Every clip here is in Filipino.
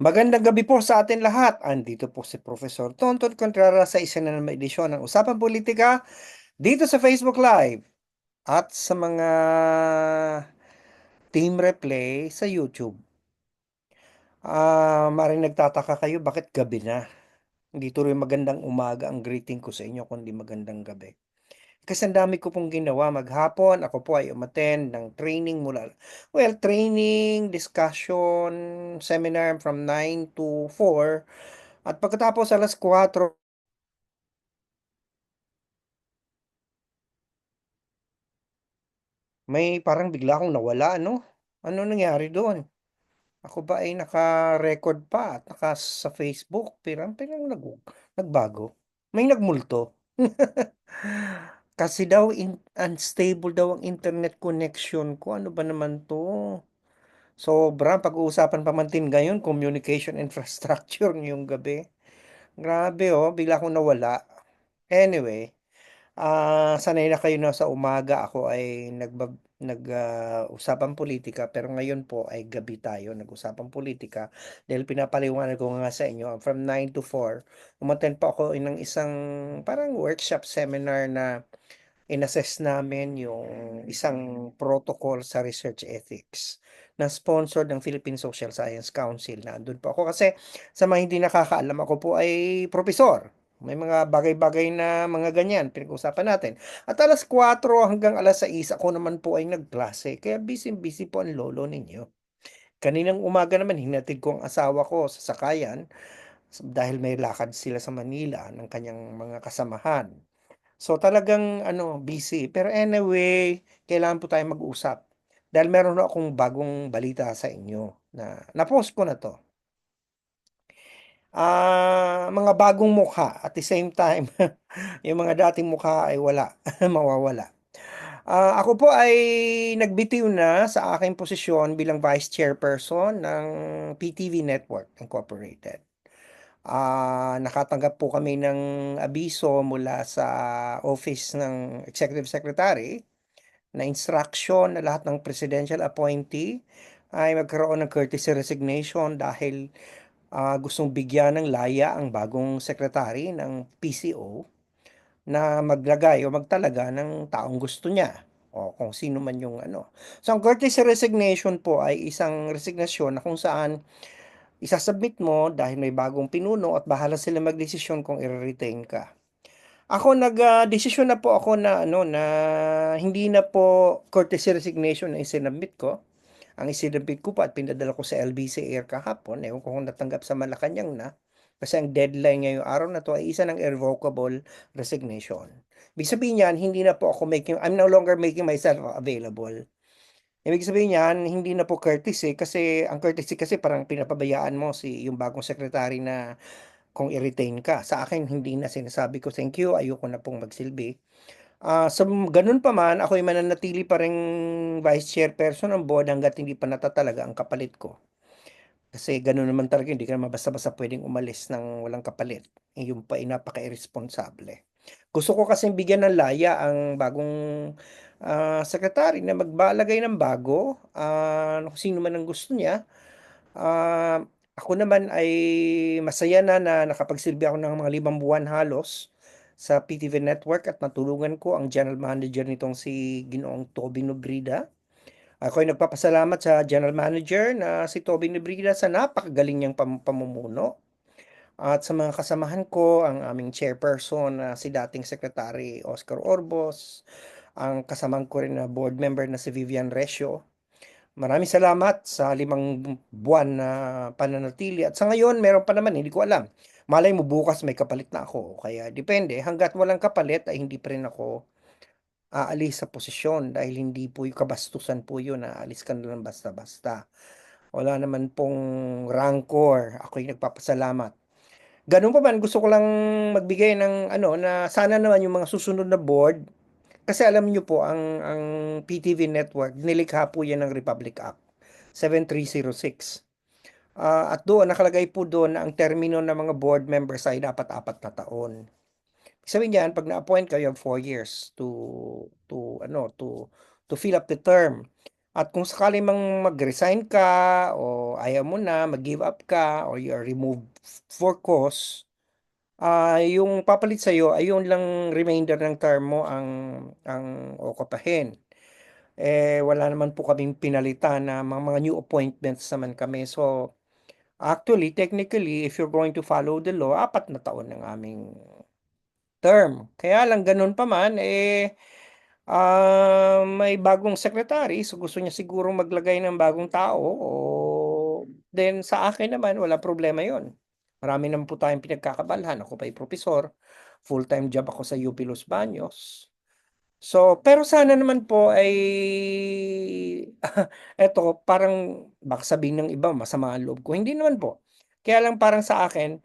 Magandang gabi po sa atin lahat. Andito po si Professor Tonton Contreras sa isa na naman edisyon ng Usapang Politika dito sa Facebook Live at sa mga team replay sa YouTube. Ah, maring nagtataka kayo bakit gabi na. Hindi tuloy magandang umaga ang greeting ko sa inyo kundi magandang gabi. Kasi ang dami ko pong ginawa maghapon. Ako po ay umattend ng training mula, well, training, discussion, seminar from 9 to 4. At pagkatapos alas 4, may parang bigla akong nawala, no? Ano nangyari doon? Ako ba ay naka-record pa at naka sa Facebook? Pirang pirang nag nagbago. May nagmulto. Kasi daw in, unstable daw ang internet connection ko. Ano ba naman to? Sobra pag-uusapan pa man ngayon communication infrastructure ngayong gabi. Grabe oh, bigla akong nawala. Anyway, ah sanay na kayo na sa umaga ako ay nagbab nag ah, usapang politika pero ngayon po ay gabi tayo nag-usapang politika dahil pinapaliwanag ko nga sa inyo from 9 to 4 umattend pa ako ng isang parang workshop seminar na inassess namin yung isang protocol sa research ethics na sponsored ng Philippine Social Science Council. Nandun po ako kasi sa mga hindi nakakaalam ako po ay profesor. May mga bagay-bagay na mga ganyan pinag-usapan natin. At alas 4 hanggang alas 6 ako naman po ay nagklase. Kaya busy-busy po ang lolo ninyo. Kaninang umaga naman hinatid ko ang asawa ko sa sakayan dahil may lakad sila sa Manila ng kanyang mga kasamahan. So talagang ano, busy. Pero anyway, kailangan po tayong mag-usap. Dahil meron akong bagong balita sa inyo na na-post ko na to. Ah, mga bagong mukha at the same time, yung mga dating mukha ay wala, mawawala. Ah, ako po ay nagbitiw na sa aking posisyon bilang Vice Chairperson ng PTV Network Incorporated. Ah, nakatanggap po kami ng abiso mula sa office ng Executive Secretary na instruction na lahat ng presidential appointee ay magkaroon ng courtesy resignation dahil ah, gustong bigyan ng laya ang bagong secretary ng PCO na maglagay o magtalaga ng taong gusto niya o kung sino man yung ano. So ang courtesy resignation po ay isang resignasyon na kung saan isasubmit mo dahil may bagong pinuno at bahala sila magdesisyon kung i-retain ka. Ako nag-desisyon na po ako na ano na hindi na po courtesy resignation ang isinabmit ko. Ang isinabmit ko po at pinadala ko sa LBC Air kahapon, ewan ko kung natanggap sa Malacanang na. Kasi ang deadline ngayong araw na to ay isa ng irrevocable resignation. Ibig sabihin niyan, hindi na po ako making, I'm no longer making myself available. Ibig sabihin niyan, hindi na po courtesy kasi ang courtesy kasi parang pinapabayaan mo si yung bagong secretary na kung i-retain ka. Sa akin, hindi na sinasabi ko thank you, ayoko na pong magsilbi. Ah, sa ganun pa man, ako ay mananatili pa rin vice chairperson ng board hanggat hindi pa natatalaga ang kapalit ko. Kasi ganun naman talaga, hindi ka naman basta-basta pwedeng umalis ng walang kapalit. Eh, Yung pa ay napaka-irresponsable. Gusto ko kasing bigyan ng laya ang bagong ah, secretary na magbalagay ng bago, kung sino man ang gusto niya. Ah, ako naman ay masaya na na nakapagsilbi ako ng mga limang buwan halos sa PTV Network at natulungan ko ang general manager nitong si Ginoong Toby Nobrida. Ako ay nagpapasalamat sa general manager na si Toby Nobrida sa napakagaling niyang pam- pamumuno. At sa mga kasamahan ko, ang aming chairperson na si dating Secretary Oscar Orbos, ang kasamang ko rin na board member na si Vivian Resio. Maraming salamat sa limang buwan na pananatili. At sa ngayon, meron pa naman, hindi ko alam. Malay mo bukas may kapalit na ako. Kaya depende. Hanggat walang kapalit ay hindi pa rin ako aalis sa posisyon dahil hindi po yung kabastusan po yun na aalis ka na lang basta-basta. Wala naman pong rancor. Ako'y nagpapasalamat. Ganun pa man, gusto ko lang magbigay ng ano na sana naman yung mga susunod na board kasi alam niyo po ang ang PTV network nilikha po yan ng Republic Act 7306. Ah, at doon nakalagay po doon na ang termino ng mga board members ay dapat apat na taon. Sabihin niyan, pag na-appoint kayo, you have four years to to ano to to fill up the term. At kung sakali mang mag-resign ka o ayaw mo na, mag-give up ka or you are removed for cause, ah, yung papalit sa'yo ay yun lang remainder ng term mo ang ang ookupahin. Eh, wala naman po kaming pinalitan na mga mga new appointments naman kami. So, actually, technically, if you're going to follow the law, apat na taon ang aming term. Kaya lang ganun pa man, eh, ah, may bagong secretary, so gusto niya sigurong maglagay ng bagong tao o then sa akin naman walang problema yun. Marami naman po tayong pinagkakaabalahan, ako pa'y propesor, full-time job ako sa UP Los Baños. So, pero sana naman po ay eto parang baka sabihin ng iba masama ang loob ko, hindi naman po. Kaya lang parang sa akin,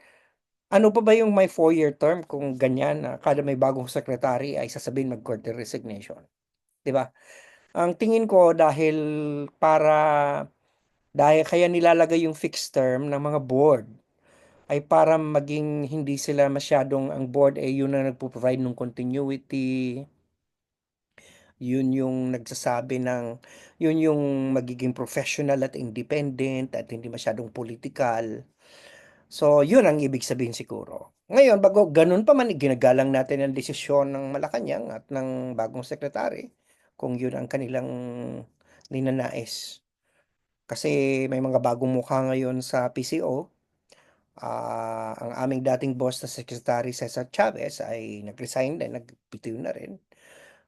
ano pa ba yung may 4-year term kung ganyan na kada may bagong secretary ay sasabihin mag-court resignation, 'di ba? Ang tingin ko dahil para dahil kaya nilalagay yung fixed term ng mga board ay para maging hindi sila masyadong ang board ay yun ang nagpo-provide ng continuity. Yun yung nagsasabi ng yun yung magiging professional at independent at hindi masyadong political. So, yun ang ibig sabihin siguro. Ngayon, bago ganun pa man, ginagalang natin ang desisyon ng Malacanang at ng bagong sekretary kung yun ang kanilang ninanais. Kasi may mga bagong mukha ngayon sa PCO. Ah, ang aming dating boss na Secretary Cesar Chavez ay nag-resign din, nagbitiw na rin.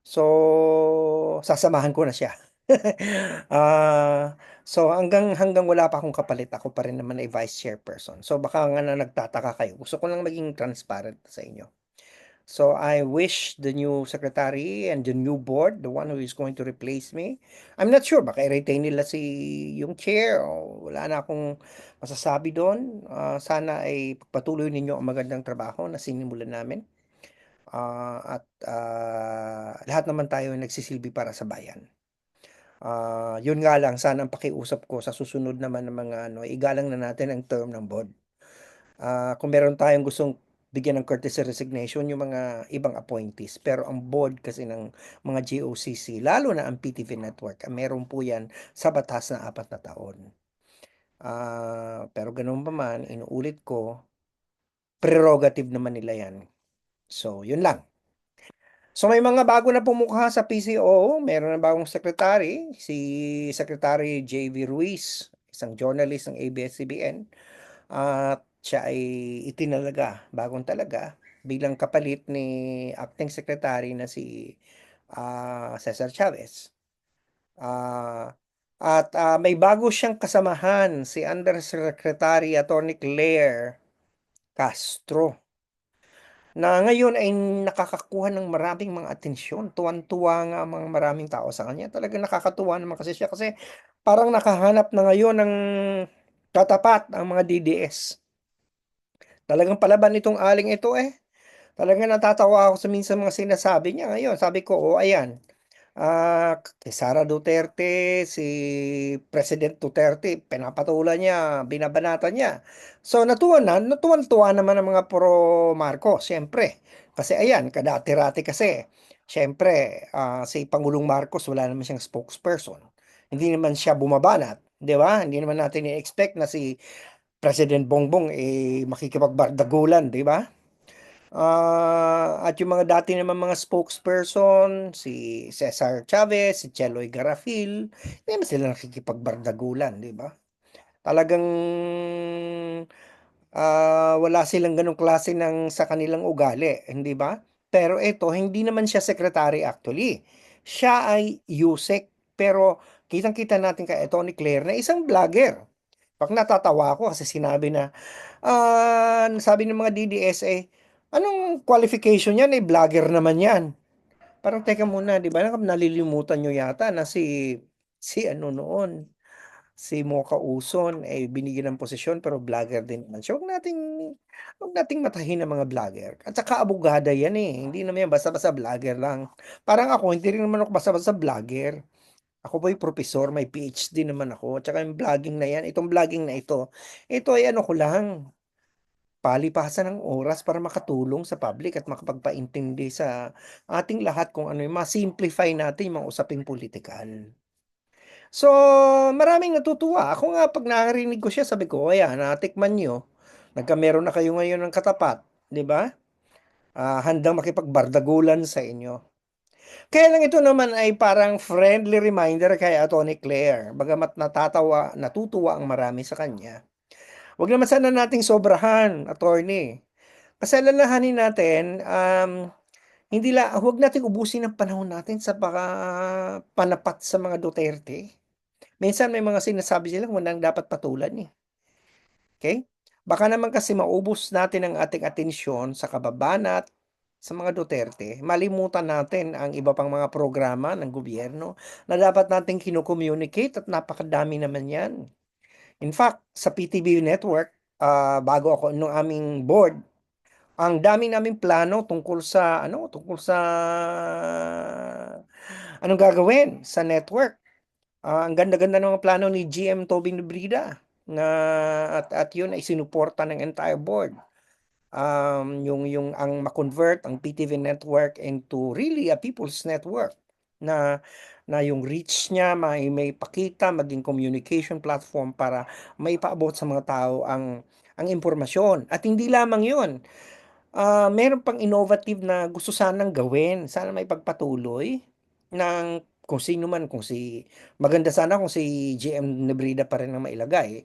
So, sasamahan ko na siya. Ah, so hanggang hanggang wala pa akong kapalit, ako pa rin naman ay vice chairperson. So baka nga na nagtataka kayo, gusto ko lang maging transparent sa inyo. So I wish the new secretary and the new board, the one who is going to replace me, I'm not sure, baka i-retain nila si yung chair o wala na akong masasabi doon. Ah, sana ay patuloy ninyo ang magandang trabaho na sinimulan namin. Ah, at ah, lahat naman tayo ay nagsisilbi para sa bayan. Ah, yun nga lang sana ang pakiusap ko sa susunod naman ng mga ano, igalang na natin ang term ng board. Ah, kung meron tayong gustong bigyan ng courtesy resignation yung mga ibang appointees, pero ang board kasi ng mga GOCC, lalo na ang PTV network, meron po yan sa batas na apat na taon. Ah, pero ganoon pa man, inuulit ko, prerogative naman nila yan. So, yun lang. So may mga bago na pumukha sa PCO, meron na bagong secretary, si Secretary JV Ruiz, isang journalist ng ABS-CBN. At siya ay itinalaga, bagong talaga, bilang kapalit ni acting secretary na si ah, Cesar Chavez. Ah, at ah, may bago siyang kasamahan, si Undersecretary Attorney Claire Castro na ngayon ay nakakakuha ng maraming mga atensyon. Tuwang-tuwa nga mga maraming tao sa kanya. Talagang nakakatuwa naman kasi siya kasi parang nakahanap na ngayon ng katapat ang mga DDS. Talagang palaban itong aling ito eh. Talagang natatawa ako sa minsan mga sinasabi niya ngayon. Sabi ko, oh ayan, ah, kay Sara Duterte, si President Duterte, pinapatulan niya, binabanatan niya. So natuwa na, natuwan-tuwa naman ang mga pro Marcos, siyempre. Kasi ayan, kadati-rati kasi, siyempre, ah, si Pangulong Marcos wala naman siyang spokesperson. Hindi naman siya bumabanat, 'di ba? Hindi naman natin i-expect na si President Bongbong eh makikipagbardagulan, 'di ba? Ah, at yung mga dati naman mga spokesperson, si Cesar Chavez, si Cheloy Garafil, hindi naman sila nakikipagbardagulan, 'di ba? Talagang ah, wala silang ganong klase ng sa kanilang ugali, hindi ba? Pero ito, hindi naman siya secretary actually. Siya ay USEC, pero kitang-kita natin kay Tony Claire na isang vlogger. Pag natatawa ako kasi sinabi na, ah, sabi ng mga DDS eh, anong qualification yan eh, vlogger naman yan. Parang teka muna, di ba? Nalilimutan nyo yata na si, si ano noon, si Mocha Uson ay eh, binigyan ng posisyon pero vlogger din naman siya. Huwag nating, huwag nating matahin ang mga vlogger. At saka abogada yan eh. Hindi naman yan basta-basta vlogger lang. Parang ako, hindi rin naman ako basta-basta vlogger. Ako po'y profesor, may PhD naman ako. Tsaka yung vlogging na yan, itong vlogging na ito, ito ay ano ko lang, palipasan ng oras para makatulong sa public at makapagpaintindi sa ating lahat kung ano yung ma-simplify natin yung mga usaping politikal. So, maraming natutuwa. Ako nga 'pag narinig ko siya sabi ko, "O ayan, natikman niyo, nagka meron na kayo ngayon ng katapat, 'di ba? Ah, handang makipagbardagulan sa inyo." Kaya lang ito naman ay parang friendly reminder kay Attorney Claire, bagamat natatawa natutuwa ang marami sa kanya. Wag naman sana nating sobrahan, attorney. Kasi alalahanin natin, um, hindi la huwag nating ubusin ang panahon natin sa baka panapat sa mga Duterte. Minsan may mga sinasabi sila walang dapat patulan, eh. Okay? Baka naman kasi maubos natin ang ating atensyon sa kababanat sa mga Duterte, malimutan natin ang iba pang mga programa ng gobyerno na dapat nating kino-communicate at napakadami naman 'yan. In fact, sa PTV network, ah, bago ako nung aming board, ang dami naming plano tungkol sa ano, tungkol sa anong gagawin sa network. Ah, ang ganda-ganda ng plano ni GM Toby Nobrida na at at yun ay sinuporta ng entire board. Um, yung yung ang ma-convert ang PTV network into really a people's network na na yung reach niya may maipakita maging communication platform para maipaabot sa mga tao ang ang impormasyon. At hindi lamang yun, ah, meron pang innovative na gusto sanang gawin, sana maipagpatuloy ng kung sino man, kung si maganda sana kung si GM Nobrida pa rin ang mailagay.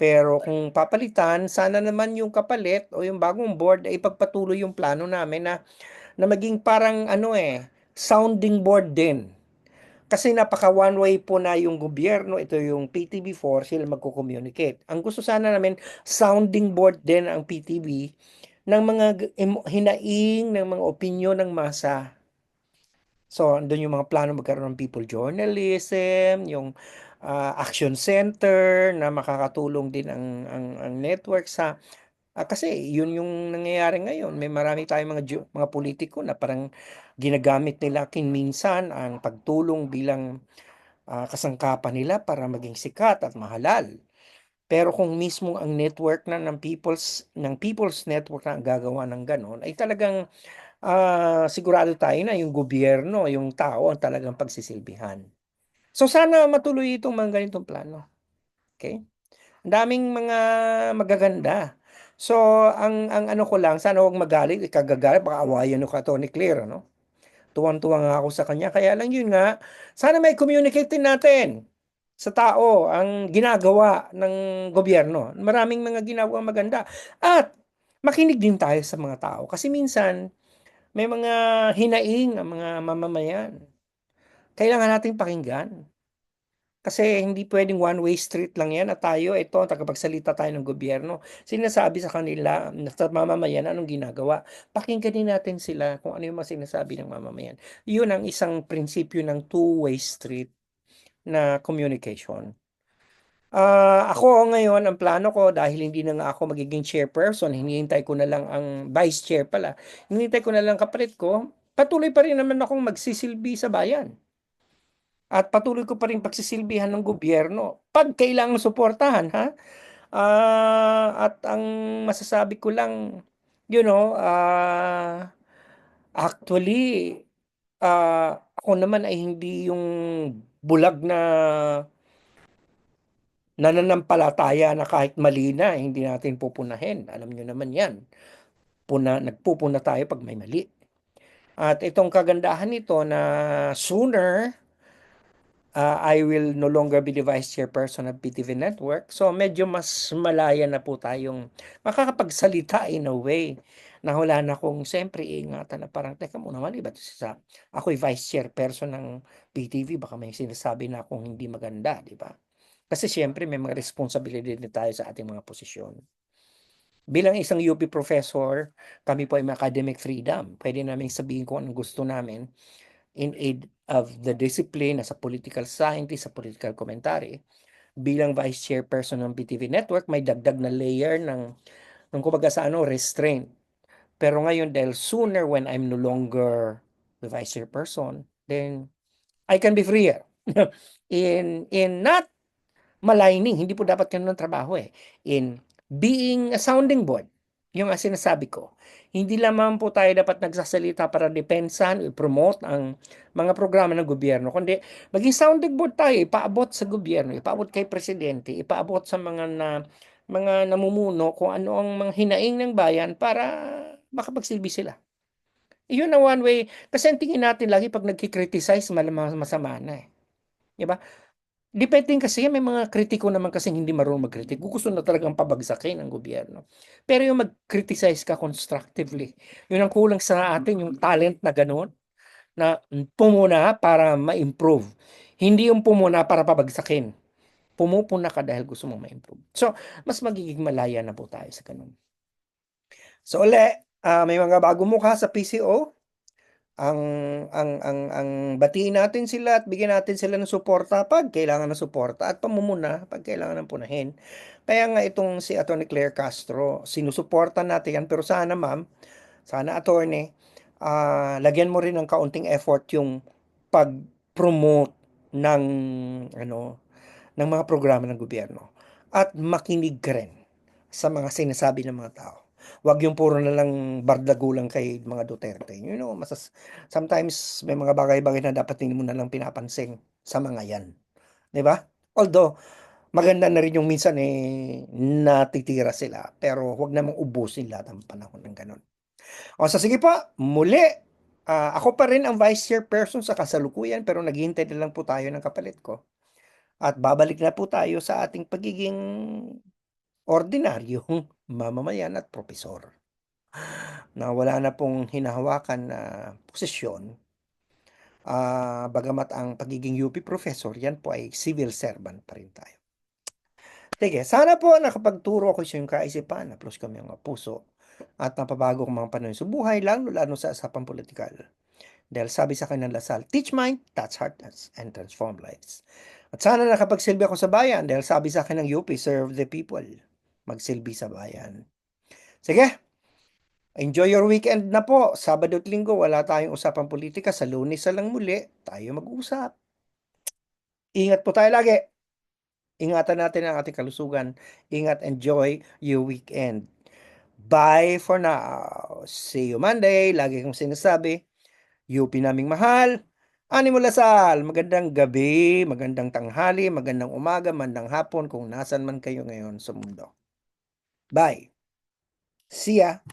Pero kung papalitan, sana naman yung kapalit o yung bagong board ay ipagpatuloy yung plano namin na na maging parang ano, eh, sounding board din. Kasi napaka one way po na yung gobyerno, ito yung PTV4, sila magko-communicate. Ang gusto sana namin, sounding board din ang PTV ng mga hinaing ng mga opinyon ng masa. So, andun yung mga plano magkaroon ng people journalism, yung ah, action center na makakatulong din ang ang, ang network sa ah, kasi yun yung nangyayari ngayon. May marami tayong mga mga politiko na parang ginagamit nila kinminsan ang pagtulong bilang ah, kasangkapan nila para maging sikat at mahalal. Pero kung mismo ang network na ng people's ng people's network na ang gagawa ng ganon, ay talagang ah, sigurado tayo na yung gobyerno, yung tao ang talagang pagsisilbihan. So sana matuloy itong mga ganitong plano. Okay? Ang daming mga magaganda. So ang ang ano ko lang, sana huwag magalit, ikagagalit, baka awayan ko Tony Claire, ano? Tuwang-tuwa nga ako sa kanya. Kaya lang yun nga, sana may communicate din natin sa tao ang ginagawa ng gobyerno. Maraming mga ginagawa maganda. At makinig din tayo sa mga tao. Kasi minsan, may mga hinaing ang mga mamamayan. Kailangan nating pakinggan. Kasi hindi pwedeng one-way street lang yan at tayo, ito, tagapagsalita tayo ng gobyerno. Sinasabi sa kanila, sa mamamayan, anong ginagawa. Pakinggan din natin sila kung ano yung mga sinasabi ng mamamayan. Yun ang isang prinsipyo ng two-way street na communication. Ah, ako ngayon, ang plano ko dahil hindi na nga ako magiging chairperson, hinihintay ko na lang ang vice chair pala. Hinihintay ko na lang kapalit ko. Patuloy pa rin naman akong magsisilbi sa bayan. At patuloy ko pa rin pagsisilbihan ng gobyerno pag kailangang suportahan, ha? Ah, at ang masasabi ko lang, you know, ah, actually, ah, ako naman ay hindi yung bulag na nananampalataya na kahit mali na, hindi natin pupunahin. Alam nyo naman yan. Puna, nagpupuna tayo pag may mali. At itong kagandahan nito na sooner uh, I will no longer be the vice chairperson of PTV Network. So medyo mas malaya na po tayong makakapagsalita in a way na wala na kong siyempre ingatan na parang, teka muna, mali ba ito sa, ako'y vice chairperson ng PTV, baka may sinasabi na akong hindi maganda, di ba? Kasi siyempre may mga responsibility din tayo sa ating mga posisyon. Bilang isang UP professor, kami po ay may academic freedom. Pwede namin sabihin kung anong gusto namin in aid of the discipline as a political scientist, sa political commentary. Bilang vice chairperson ng PTV Network, may dagdag na layer ng, ng kumbaga sa ano, restraint. Pero ngayon, dahil sooner when I'm no longer the vice chairperson, then I can be freer. in, in not maligning, hindi po dapat ganun ang trabaho eh. In being a sounding board. Yung sinasabi ko, hindi lamang po tayo dapat nagsasalita para depensahan o i-promote ang mga programa ng gobyerno, kundi maging sounding board tayo, ipaabot sa gobyerno, ipaabot kay presidente, ipaabot sa mga na mga namumuno kung ano ang mga hinaing ng bayan para makapagsilbi sila. Iyon ang one way, kasi ang tingin natin lagi pag nagki-criticize, malamang masama na eh. Di ba? Depende kasi, may mga kritiko naman kasi hindi marunong mag-critic. Gusto na talagang pabagsakin ang gobyerno. Pero yung mag-criticize ka constructively, yun ang kulang sa atin, yung talent na gano'n, na pumuna para ma-improve. Hindi yung pumuna para pabagsakin. Pumupuna ka dahil gusto mong ma-improve. So, mas magiging malaya na po tayo sa ganun. So, uli, ah, may mga bagong mukha sa PCO. Ang ang ang ang batiin natin sila at bigyan natin sila ng suporta pag kailangan ng suporta at pamumuna pag kailangan ng punahin. Kaya nga itong si Attorney Claire Castro, sinusuporta natin yan pero sana ma'am, sana attorney, ah, lagyan mo rin ng kaunting effort yung pag-promote ng ano ng mga programa ng gobyerno at makinig ka rin sa mga sinasabi ng mga tao. Wag yung puro na lang bardagulan kay mga Duterte. You know, masas sometimes may mga bagay-bagay na dapat hindi mo na lang pinapansin sa mga yan. 'Di ba? Although maganda na rin yung minsan eh natitira sila pero wag namang ubusin lahat ng panahon ng ganun. O so sige po, muli ah, ako pa rin ang vice chairperson sa kasalukuyan pero naghihintay na lang po tayo ng kapalit ko. At babalik na po tayo sa ating pagiging ordinaryong mamamayan at propesor. Na wala na pong hinahawakan na posisyon. Ah, bagamat ang pagiging UP professor, yan po ay civil servant pa rin tayo. Sige, sana po nakapagturo ako sa iyong kaisipan, naplos kami ang puso at napabago kong mga panahon sa buhay, lalo-lalo sa asapang politikal. Dahil sabi sa ng Lasal, teach mind, touch heart, and transform lives. At sana nakapagsilbi ako sa bayan dahil sabi sa akin ng UP, serve the people. Magsilbi sa bayan. Sige, enjoy your weekend na po. Sabado at linggo, wala tayong usapang politika. Sa lunes na lang muli, tayo mag-usap. Ingat po tayo lagi. Ingatan natin ang ating kalusugan. Ingat, enjoy your weekend. Bye for now. See you Monday. Lagi kong sinasabi, UP naming mahal. Ani mo Lasal, magandang gabi, magandang tanghali, magandang umaga, magandang hapon kung nasan man kayo ngayon sa mundo. Bye. See ya.